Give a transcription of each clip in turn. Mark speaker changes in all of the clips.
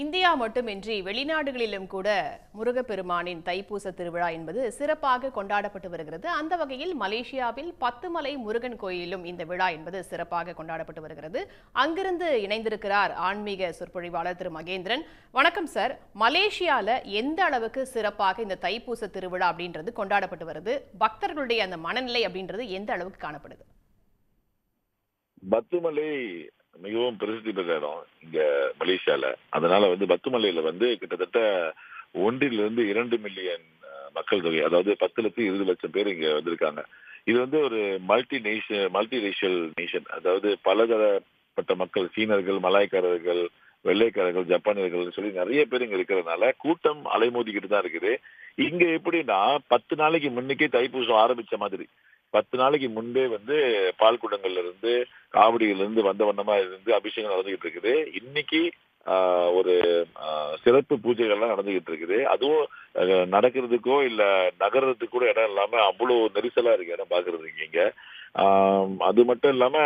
Speaker 1: India மட்டுமின்றி வெளிநாடுகளிலும் கூட முருகப்பெருமானின் தைப்பூச திருவிழா என்பது சிறப்பாக கொண்டாடப்பட்டு வருகிறது. அந்த வகையில் மலேசியாவில் பத்துமலை முருகன் கோயிலிலும் இந்த விழா என்பது சிறப்பாக கொண்டாடப்பட்டு வருகிறது. அங்கிருந்து இணைந்திருக்கிறார் ஆன்மீக சொற்பொழிவாளர் திரு மகேந்திரன். வணக்கம் சார். மலேசியால எந்த அளவுக்கு சிறப்பாக இந்த தைப்பூச திருவிழா அப்படின்றது கொண்டாடப்பட்டு வருது? பக்தர்களுடைய அந்த மனநிலை அப்படின்றது எந்த அளவுக்கு காணப்படுது?
Speaker 2: பத்துமலை மிகவும் பிரசித்தி பெற்ற இடம் இங்க மலேசியால. அதனால வந்து பத்துமலையில வந்து கிட்டத்தட்ட ஒன்றிலிருந்து இரண்டு மில்லியன் மக்கள் தொகை அதாவது பத்து லட்சம் இருபது லட்சம் பேர் இங்க வந்திருக்காங்க. இது வந்து ஒரு multi nation multi racial nation அதாவது பலதரப்பட்ட மக்கள் சீனர்கள் மலாய்க்காரர்கள் வெள்ளைக்காரர்கள் ஜப்பானியர்கள் சொல்லி நிறைய பேர் இங்க இருக்கிறதுனால கூட்டம் அலைமோதிக்கிட்டு தான் இருக்குது. இங்க எப்படின்னா பத்து நாளைக்கு முன்னுக்கே தைப்பூசம் ஆரம்பிச்ச மாதிரி. பத்து நாளைக்கு முன்பே வந்து பால் குடங்கள்ல இருந்து காவடியில இருந்து வந்த வண்ணமா இருந்து அபிஷேகம் நடந்துகிட்டு இருக்குது. இன்னைக்கு ஆஹ், ஒரு ஆஹ், சிறப்பு பூஜைகள்லாம் நடந்துகிட்டு இருக்குது. அதுவும் நடக்கிறதுக்கோ இல்ல நகர்றதுக்கு கூட இடம் இல்லாம அவ்வளவு நெரிசலா இருக்கு இடம் பாக்குறது இங்க. அது மட்டும் இல்லாம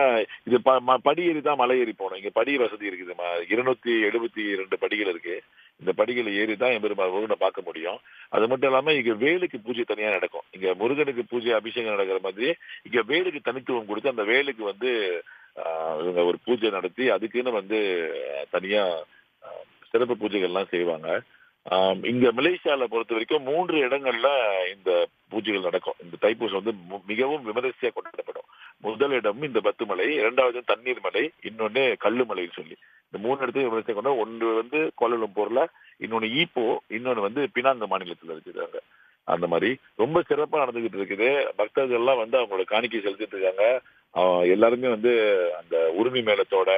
Speaker 2: இது படி ஏறி தான் மலை ஏறி போனோம் இங்க படி வசதி இருக்குது. இருநூத்தி எழுபத்தி ரெண்டு படிகள் இருக்கு. இந்த படிகளை ஏறி தான் எம்பெருமாள் முருகனை பார்க்க முடியும். அது மட்டும் இல்லாம இங்க வேலுக்கு பூஜை தனியா நடக்கும். இங்க முருகனுக்கு பூஜை அபிஷேகம் நடக்கிற மாதிரி இங்க வேலுக்கு தனித்துவம் கொடுத்து அந்த வேலுக்கு வந்து ஆஹ், இவங்க ஒரு பூஜை நடத்தி அதுக்குன்னு வந்து தனியா சிறப்பு பூஜைகள்லாம் செய்வாங்க. இங்க மலேசியால பொறுத்த வரைக்கும் மூன்று இடங்கள்ல இந்த பூஜைகள் நடக்கும். இந்த தைப்பூசம் வந்து மிகவும் விமரிசையா கொண்டாடப்படும். முதல் இடம் இந்த பத்துமலை இரண்டாவது தண்ணீர் மலை இன்னொன்னு கல்லுமலைன்னு சொல்லி. இந்த மூணு இடத்தையும் விமரிசையா கொண்டா ஒன்று வந்து கோலலம்பூர்ல இன்னொன்னு ஈப்போ இன்னொன்னு வந்து பினாங்க மாநிலத்துல இருக்கிறாங்க அந்த மாதிரி ரொம்ப சிறப்பா நடந்துகிட்டு இருக்குது. பக்தர்கள் எல்லாம் வந்து அவங்களோட காணிக்கை செலுத்திட்டு இருக்காங்க. எல்லாருமே வந்து அந்த உரிமை மேளத்தோட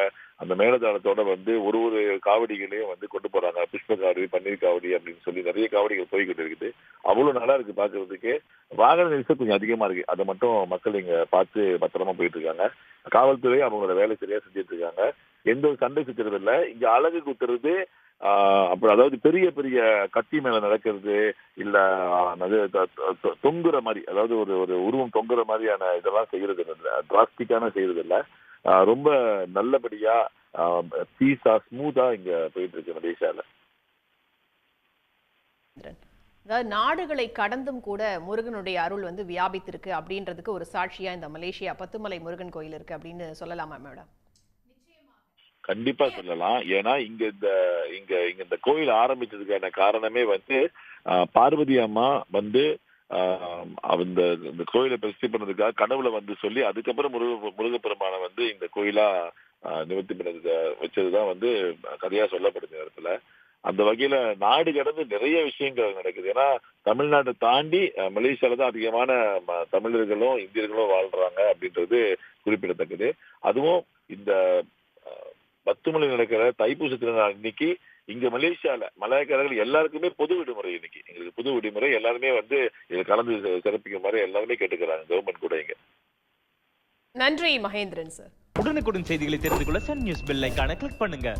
Speaker 2: அந்த மேளதாளத்தோட வந்து ஒரு ஒரு காவடிகளையும் வந்து கொண்டு போறாங்க. புஷ்ப காவடி பன்னீர் காவடி அப்படின்னு சொல்லி நிறைய காவடிகள் போய்கிட்டு இருக்குது. அவ்வளவு நல்லா இருக்கு பாக்குறதுக்கு. வாகன நெரிசல் கொஞ்சம் அதிகமா இருக்கு. அதை மட்டும் மக்கள் இங்க பார்த்து பத்திரமா போயிட்டு இருக்காங்க. காவல்துறை அவங்களோட வேலை சரியா செஞ்சுட்டு இருக்காங்க. எந்த ஒரு சண்டை சுத்துறது இல்ல இங்க அழகு குத்துறது அப்புறம் அதாவது பெரிய பெரிய கத்தி மேல நடக்கிறது இல்ல தொங்குற மாதிரி அதாவது ஒரு ஒரு உருவம் தொங்குற மாதிரியான இதெல்லாம் செய்யறது இல்லை டிராஸ்டிக்கான செய்யறது இல்ல ரொம்ப நல்லபடியா பீஸா ஸ்மூத்தா இங்க போயிட்டு இருக்கு மலேசியால
Speaker 1: அதாவது நாடுகளை கடந்தும் கூட முருகனுடைய அருள் வந்து வியாபித்திருக்கு அப்படின்றதுக்கு ஒரு சாட்சியா இந்த மலேசியா பத்துமலை முருகன் கோயில் இருக்கு அப்படின்னு சொல்லலாமா மேடம்?
Speaker 2: கண்டிப்பா சொல்லலாம். ஏன்னா இங்க இந்த இங்க இங்க இந்த கோயில் ஆரம்பிச்சதுக்கான காரணமே வந்து ஆஹ், பார்வதி அம்மா வந்து ஆஹ், இந்த கோயிலை பிரசித்தி பண்ணதுக்காக கனவுல வந்து சொல்லி அதுக்கப்புறம் முருக முருகப்பெருமானை வந்து இந்த கோயிலா நிவர்த்தி பண்ணது வச்சதுதான் வந்து கதையா சொல்லப்படுது இடத்துல. அந்த வகையில நாடு கடந்து நிறைய விஷயங்கள் நடக்குது. ஏன்னா தமிழ்நாட்டை தாண்டி மலேசியால தான் அதிகமான ம- தமிழர்களும் இந்தியர்களும் வாழ்றாங்க அப்படின்றது குறிப்பிடத்தக்கது. அதுவும் இந்த பத்துமலை நடக்கிற தைப்பூச திருநாள் இன்னைக்கு இங்க மலேசியால மலையாக்காரர்கள் எல்லாருக்குமே பொது விடுமுறை இன்னைக்கு. எங்களுக்கு புது விடுமுறை எல்லாருமே வந்து இதை கலந்து சிறப்பிக்குமாறு எல்லாருமே கேட்டுக்கிறாங்க கவர்மெண்ட் கூட இங்க.
Speaker 1: நன்றி மகேந்திரன் சார்.
Speaker 3: உடனுக்குடன் செய்திகளை தெரிந்து கொள்ள சன் நியூஸ் பெல் ஐகானை கிளிக் பண்ணுங்க.